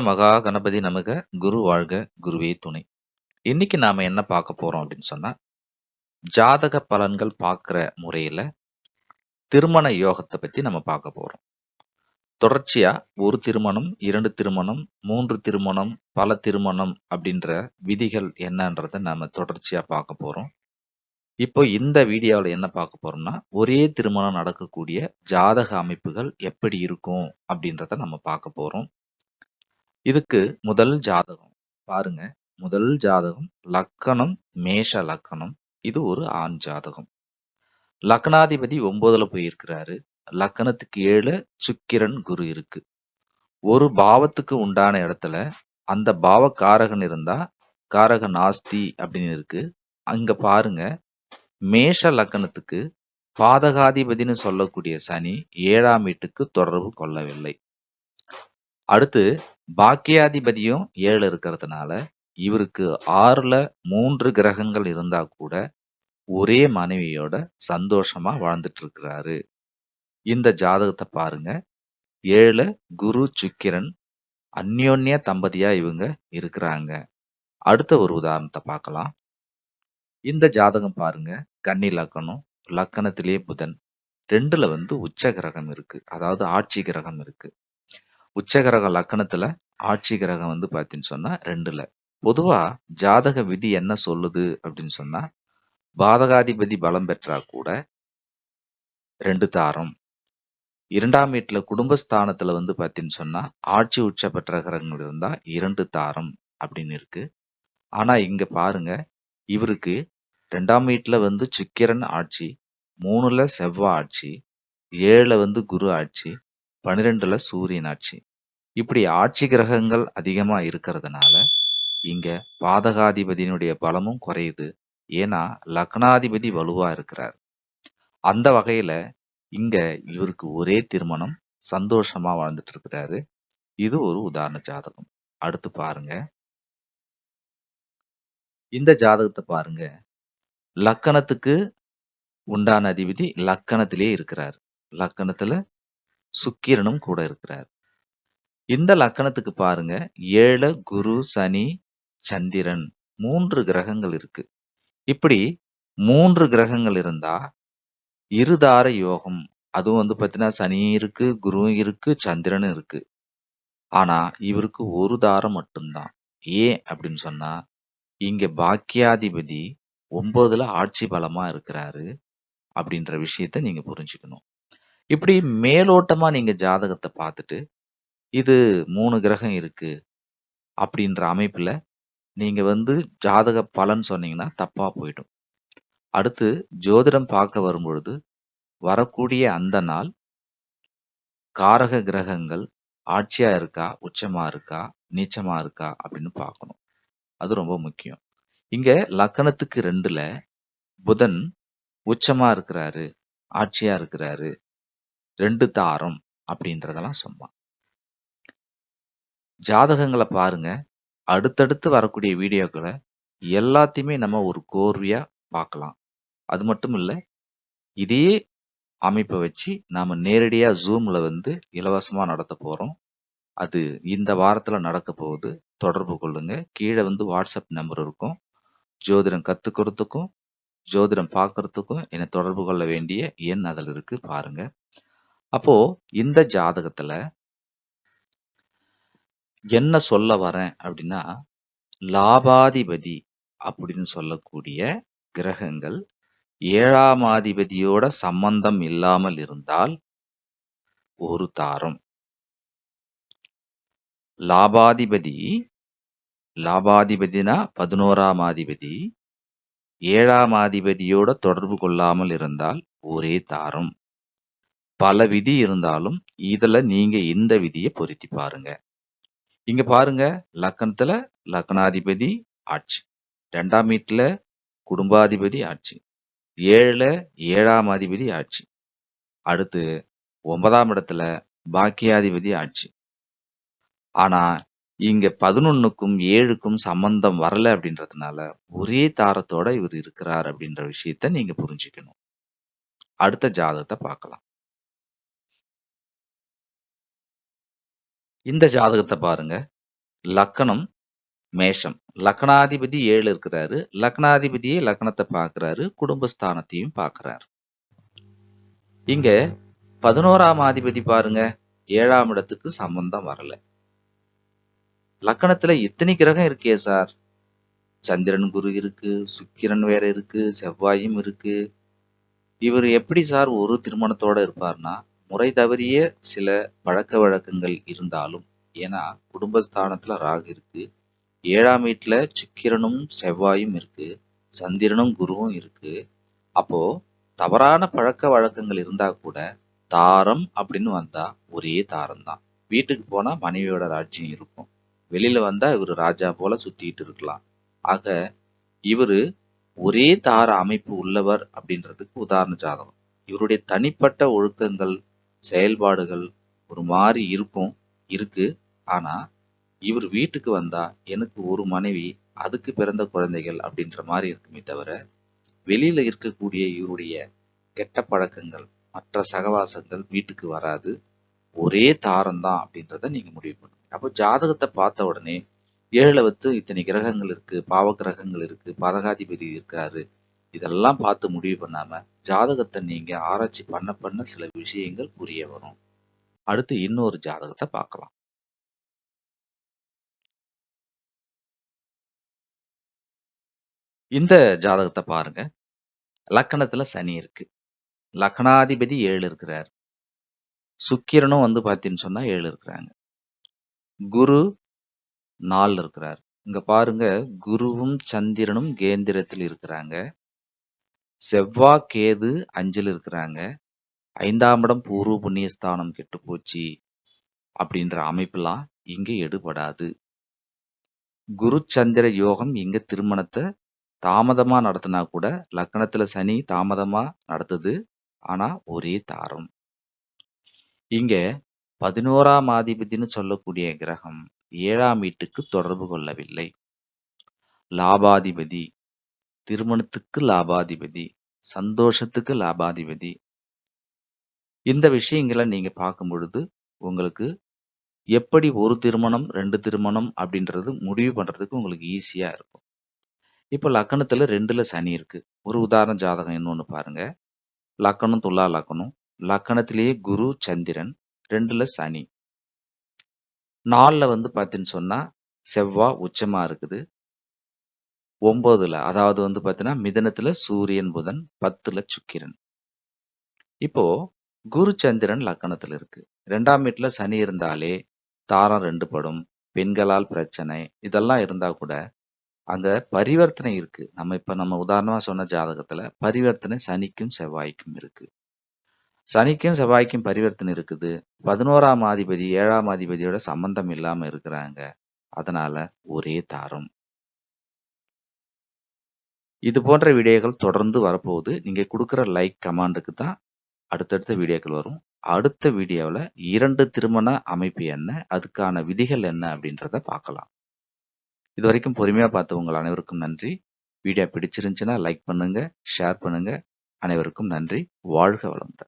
மகா கணபதி நமக குரு வாழ்க குருவே துணை. இன்னைக்கு நாம என்ன பார்க்க போறோம் அப்படின்னு சொன்னா ஜாதக பலன்கள் பார்க்குற முறையில திருமண யோகத்தை பத்தி நம்ம பார்க்க போறோம். தொடர்ச்சியா ஒரு திருமணம் இரண்டு திருமணம் மூன்று திருமணம் பல திருமணம் அப்படின்ற விதிகள் என்னன்றத நாம தொடர்ச்சியா பார்க்க போறோம். இப்போ இந்த வீடியோவில் என்ன பார்க்க போறோம்னா ஒரே திருமணம் நடக்கக்கூடிய ஜாதக அமைப்புகள் எப்படி இருக்கும் அப்படின்றத நம்ம பார்க்க போறோம். இதுக்கு முதல் ஜாதகம் பாருங்க. முதல் ஜாதகம் லக்கணம் மேஷ லக்கணம். இது ஒரு ஆண் ஜாதகம். லக்னாதிபதி ஒன்பதுல போயிருக்கிறாரு. லக்கணத்துக்கு ஏழு சுக்கிரன் குரு இருக்கு. ஒரு பாவத்துக்கு உண்டான இடத்துல அந்த பாவ காரகன் இருந்தா காரக நாஸ்தி அப்படின்னு இருக்கு. அங்க பாருங்க. மேஷ லக்கணத்துக்கு பாதகாதிபதினு சொல்லக்கூடிய சனி ஏழாம் வீட்டுக்கு தொடர்பு கொள்ளவில்லை. அடுத்து பாக்கியாதிபதியும் ஏழு இருக்கிறதுனால இவருக்கு ஆறுல மூன்று கிரகங்கள் இருந்தா கூட ஒரே மனைவியோட சந்தோஷமா வாழ்ந்துட்டு இருக்கிறாரு இந்த ஜாதகத்தை பாருங்க. ஏழு குரு சுக்கிரன் அந்யோன்ய தம்பதியா இவங்க இருக்கிறாங்க. அடுத்த ஒரு உதாரணத்தை பார்க்கலாம். இந்த ஜாதகம் பாருங்க. கன்னி லக்கணம் லக்கணத்திலேயே புதன். ரெண்டுல வந்து உச்ச கிரகம் இருக்கு. அதாவது ஆட்சி கிரகம் இருக்கு. உச்ச கிரக லக்கணத்துல ஆட்சி கிரகம் வந்து பார்த்தீங்கன்னு சொன்னா ரெண்டுல. பொதுவா ஜாதக விதி என்ன சொல்லுது அப்படின்னு சொன்னா பாதகாதிபதி பலம் பெற்றா கூட ரெண்டு தாரம். இரண்டாம் வீட்டுல குடும்பஸ்தானத்துல வந்து பார்த்தீங்கன்னு சொன்னா ஆட்சி உச்ச பெற்ற கிரகங்கள் இருந்தா இரண்டு தாரம் அப்படின்னு இருக்கு. ஆனா இங்க பாருங்க இவருக்கு ரெண்டாம் வீட்டுல வந்து சுக்கிரன் ஆட்சி மூணுல செவ்வாய் ஆட்சி ஏழுல வந்து குரு ஆட்சி பன்னிரெண்டுல சூரியன் ஆட்சி. இப்படி ஆட்சி கிரகங்கள் அதிகமா இருக்கிறதுனால இங்க பாதகாதிபதியினுடைய பலமும் குறையுது. ஏன்னா லக்னாதிபதி வலுவா இருக்கிறார். அந்த வகையில இங்க இவருக்கு ஒரே திருமணம் சந்தோஷமா வாழ்ந்துட்டு இருக்கிறாரு. இது ஒரு உதாரண ஜாதகம். அடுத்து பாருங்க. இந்த ஜாதகத்தை பாருங்க. லக்கணத்துக்கு உண்டான அதிபதி லக்கணத்திலே இருக்கிறார். லக்கணத்துல சுக்கிரனும் கூட இருக்கிறார். இந்த லக்கணத்துக்கு பாருங்க. ஏழு குரு சனி சந்திரன் மூன்று கிரகங்கள் இருக்கு. இப்படி மூன்று கிரகங்கள் இருந்தா இருதார யோகம் அதுவும் வந்து பார்த்தீங்கன்னா சனி இருக்கு குருவும் இருக்கு சந்திரனும் இருக்கு. ஆனா இவருக்கு ஒரு தாரம் மட்டும்தான். ஏன் அப்படின்னு சொன்னா இங்க பாக்கியாதிபதி ஒன்பதுல ஆட்சி பலமா இருக்கிறாரு அப்படின்ற விஷயத்த நீங்க புரிஞ்சுக்கணும். இப்படி மேலோட்டமா நீங்க ஜாதகத்தை பார்த்துட்டு இது மூணு கிரகம் இருக்கு அப்படின்ற அமைப்புல நீங்க வந்து ஜாதக பலன் சொன்னீங்கன்னா தப்பா போயிடும். அடுத்து ஜோதிடம் பார்க்க வரும்பொழுது வரக்கூடிய அந்த நாள் காரக கிரகங்கள் ஆட்சியா இருக்கா உச்சமா இருக்கா நீச்சமா இருக்கா அப்படின்னு பார்க்கணும். அது ரொம்ப முக்கியம். இங்க லக்கணத்துக்கு ரெண்டில் புதன் உச்சமா இருக்கிறாரு ஆட்சியா இருக்கிறாரு ரெண்டு தாரம் அப்படின்றதெல்லாம் சொன்னான். ஜாதகங்களை பாருங்க. அடுத்தடுத்து வரக்கூடிய வீடியோக்களை எல்லாத்தையுமே நம்ம ஒரு கோர்வையா பார்க்கலாம். அது மட்டும் இல்லை இதே அமைப்பை வச்சு நாம நேரடியாக ஜூமில் வந்து இலவசமா நடத்த போகிறோம் அது இந்த வாரத்தில் நடக்க போகுது. தொடர்பு கொள்ளுங்க. கீழே வந்து வாட்ஸ்அப் நம்பர் இருக்கும். ஜோதிடம் கற்றுக்கிறதுக்கும் ஜோதிடம் பார்க்கறதுக்கும் என்னை தொடர்பு கொள்ள வேண்டிய எண் அதில் இருக்கு. பாருங்க. அப்போ இந்த ஜாதகத்துல என்ன சொல்ல வரேன் அப்படின்னா லாபாதிபதி அப்படின்னு சொல்லக்கூடிய கிரகங்கள் ஏழாம் அதிபதியோட சம்பந்தம் இல்லாமல் இருந்தால் ஒரு தாரம். லாபாதிபதி லாபாதிபதினா பதினோராம் அதிபதி ஏழாம் அதிபதியோட தொடர்பு கொள்ளாமல் இருந்தால் ஒரே தாரம். பல விதி இருந்தாலும் இதுல நீங்க இந்த விதியை பொருத்தி பாருங்க. இங்க பாருங்க லக்கணத்துல லக்னாதிபதி ஆட்சி ரெண்டாம் வீட்டுல குடும்பாதிபதி ஆட்சி ஏழுல ஏழாம் அதிபதி ஆட்சி அடுத்து ஒன்பதாம் இடத்துல பாக்கியாதிபதி ஆட்சி. ஆனா இங்க பதினொன்னுக்கும் ஏழுக்கும் சம்பந்தம் வரல அப்படின்றதுனால ஒரே தாரத்தோட இவர் இருக்கிறார் அப்படின்ற விஷயத்த நீங்க புரிஞ்சுக்கணும். அடுத்த ஜாதகத்தை பார்க்கலாம். இந்த ஜாதகத்தை பாருங்க. லக்கணம் மேஷம். லக்னாதிபதி ஏழு இருக்கிறாரு. லக்னாதிபதியே லக்னத்தை பார்க்கறாரு. குடும்பஸ்தானத்தையும் பார்க்கிறாரு. இங்க பதினோராம் அதிபதி பாருங்க. ஏழாம் இடத்துக்கு சம்பந்தம் வரல. லக்கணத்துல இத்தனை கிரகம் இருக்கே சார். சந்திரன் குரு இருக்கு. சுக்கிரன் வேற இருக்கு. செவ்வாயும் இருக்கு. இவர் எப்படி சார் ஒரு திருமணத்தோட இருப்பார்னா முறை தவறிய சில பழக்க வழக்கங்கள் இருந்தாலும் ஏன்னா குடும்பஸ்தானத்துல ராகு இருக்கு ஏழாம் வீட்டுல சுக்கிரனும் செவ்வாயும் இருக்கு சந்திரனும் குருவும் இருக்கு. அப்போ தவறான பழக்க வழக்கங்கள் இருந்தா கூட தாரம் அப்படின்னு வந்தா ஒரே தாரம் தான் வீட்டுக்கு போனா மனைவியோட ராஜ்யம் இருக்கும். வெளியில வந்தா இவர் ராஜா போல சுத்திட்டு இருக்கலாம். ஆக இவரு ஒரே தார அமைப்பு உள்ளவர் அப்படின்றதுக்கு உதாரண ஜாதகம். இவருடைய தனிப்பட்ட ஒழுக்கங்கள் செயல்பாடுகள் ஒரு மாதிரி இருக்கும் இருக்கு. ஆனா இவர் வீட்டுக்கு வந்தா எனக்கு ஒரு மனைவி அதுக்கு பிறந்த குழந்தைகள் அப்படின்ற மாதிரி இருக்குமே தவிர வெளியில இருக்கக்கூடிய இவருடைய கெட்ட பழக்கங்கள் மற்ற சகவாசங்கள் வீட்டுக்கு வராது. ஒரே தாரம் தான் அப்படின்றத நீங்க முடிவு பண்ணுங்க. அப்போ ஜாதகத்தை பார்த்த உடனே ஏழுல வந்து இத்தனை கிரகங்கள் இருக்கு பாவ கிரகங்கள் இருக்கு பதகாதிபதி இருக்காரு இதெல்லாம் பார்த்து முடிவு பண்ணாம ஜாதகத்தை நீங்க ஆராய்ச்சி பண்ண பண்ண சில விஷயங்கள் புரிய வரும். அடுத்து இன்னொரு ஜாதகத்தை பார்க்கலாம். இந்த ஜாதகத்தை பாருங்க. லக்கணத்துல சனி இருக்கு. லக்னாதிபதி ஏழு இருக்கிறார். சுக்கிரனும் வந்து பார்த்தீங்கன்னு சொன்னா ஏழு இருக்கிறாங்க. குரு நாலு இருக்கிறார். இங்க பாருங்க குருவும் சந்திரனும் கேந்திரத்தில் இருக்கிறாங்க. செவ்வாய் கேது அஞ்சில் இருக்கிறாங்க. ஐந்தாம் இடம் பூர்வ புண்ணியஸ்தானம் ஸ்தானம் கெட்டுப்போச்சு அப்படின்ற அமைப்பெல்லாம் இங்க எடுபடாது. குரு சந்திர யோகம் இங்க திருமணத்தை தாமதமா நடத்தினா கூட லக்னத்துல சனி தாமதமா நடத்துது. ஆனா ஒரே தாரம். இங்க பதினோராம் ஆதிபதினு சொல்லக்கூடிய கிரகம் ஏழாம் வீட்டுக்கு தொடர்பு கொள்ளவில்லை. லாபாதிபதி. திருமணத்துக்கு லாபாதிபதி. சந்தோஷத்துக்கு லாபாதிபதி. இந்த விஷயங்களை நீங்க பார்க்கும் பொழுது உங்களுக்கு எப்படி ஒரு திருமணம் ரெண்டு திருமணம் அப்படின்றது முடிவு பண்றதுக்கு உங்களுக்கு ஈஸியா இருக்கும். இப்போ லக்கணத்துல ரெண்டுல சனி இருக்கு. ஒரு உதாரண ஜாதகம் இன்னொன்று பாருங்க. லக்கணம் துலா லக்கணம். லக்கணத்திலேயே குரு சந்திரன் ரெண்டுல சனி. நாளில் வந்து பார்த்தீங்கன்னு சொன்னால் செவ்வாய் உச்சமாக இருக்குது. ஒன்பதுல அதாவது வந்து பார்த்தீங்கன்னா மிதனத்துல சூரியன் புதன் பத்துல சுக்கிரன். இப்போ குரு சந்திரன் லக்கணத்தில் இருக்கு. ரெண்டாம் வீட்டுல சனி இருந்தாலே தாரம் ரெண்டு படும் பெண்களால் பிரச்சனை இதெல்லாம் இருந்தா கூட அங்க பரிவர்த்தனை இருக்கு. நம்ம இப்ப நம்ம உதாரணமா சொன்ன ஜாதகத்துல பரிவர்த்தனை சனிக்கும் செவ்வாய்க்கும் இருக்கு. சனிக்கும் செவ்வாய்க்கும் பரிவர்த்தனை இருக்குது. பதினோராம் அதிபதி ஏழாம் அதிபதியோட சம்பந்தம் இல்லாம இருக்கிறாங்க. அதனால ஒரே தாரம். இது போன்ற வீடியோக்கள் தொடர்ந்து வரப்போகுது. நீங்க கொடுக்குற லைக் கமாண்டுக்கு தான் அடுத்தடுத்த வீடியோக்கள் வரும். அடுத்த வீடியோவில் இரண்டு திருமண அமைப்பு என்ன அதுக்கான விதிகள் என்ன அப்படின்றத பார்க்கலாம். இது வரைக்கும் பொறுமையாக பார்த்த உங்கள் அனைவருக்கும் நன்றி. வீடியோ பிடிச்சிருந்துச்சுன்னா லைக் பண்ணுங்க ஷேர் பண்ணுங்க. அனைவருக்கும் நன்றி. வாழ்க வளமுடன்.